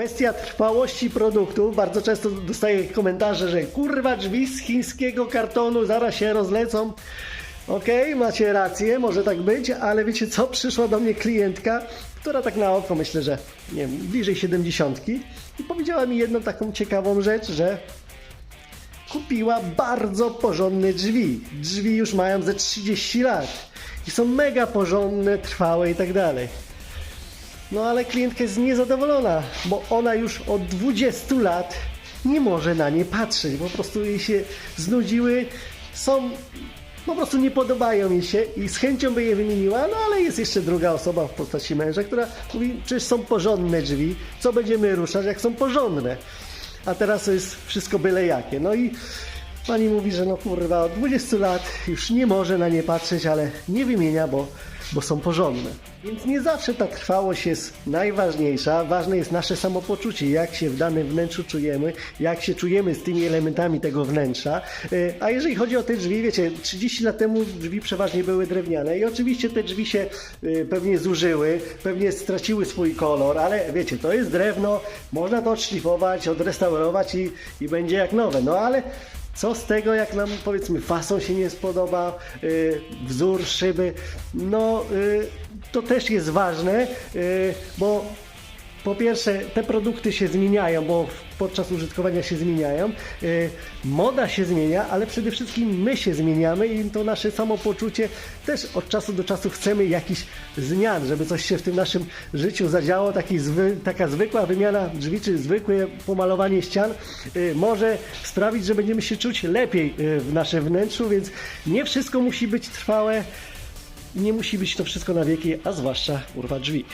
Kwestia trwałości produktu. Bardzo często dostaję komentarze, że kurwa drzwi z chińskiego kartonu zaraz się rozlecą. Okej, macie rację, może tak być, ale wiecie co? Przyszła do mnie klientka, która tak na oko myślę, że nie wiem, bliżej 70 i powiedziała mi jedną taką ciekawą rzecz, że kupiła bardzo porządne drzwi. Drzwi już mają ze 30 lat i są mega porządne, trwałe i tak dalej. No ale klientka jest niezadowolona, bo ona już od 20 lat nie może na nie patrzeć. Po prostu jej się znudziły, są, po prostu nie podobają jej się i z chęcią by je wymieniła, no ale jest jeszcze druga osoba w postaci męża, która mówi, przecież są porządne drzwi, co będziemy ruszać, jak są porządne. A teraz jest wszystko byle jakie. No i pani mówi, że no kurwa, od 20 lat już nie może na nie patrzeć, ale nie wymienia, bo, bo są porządne. Więc nie zawsze ta trwałość jest najważniejsza. Ważne jest nasze samopoczucie, jak się w danym wnętrzu czujemy, jak się czujemy z tymi elementami tego wnętrza. Yy, A jeżeli chodzi o te drzwi, wiecie, 30 lat temu drzwi przeważnie były drewniane i oczywiście te drzwi się yy, pewnie zużyły, pewnie straciły swój kolor, ale wiecie, to jest drewno, można to odszlifować, odrestaurować i, i będzie jak nowe. No ale co z tego, jak nam powiedzmy fason się nie spodoba, yy, wzór szyby, no yy, to też jest ważne, yy, bo po pierwsze te produkty się zmieniają, bo podczas użytkowania się zmieniają, yy, moda się zmienia, ale przede wszystkim my się zmieniamy i to nasze samopoczucie też od czasu do czasu chcemy jakichś zmian, żeby coś się w tym naszym życiu zadziało, zwy, taka zwykła wymiana drzwi czy zwykłe pomalowanie ścian yy, może sprawić, że będziemy się czuć lepiej yy, w naszym wnętrzu, więc nie wszystko musi być trwałe, nie musi być to wszystko na wieki, a zwłaszcza urwa drzwi.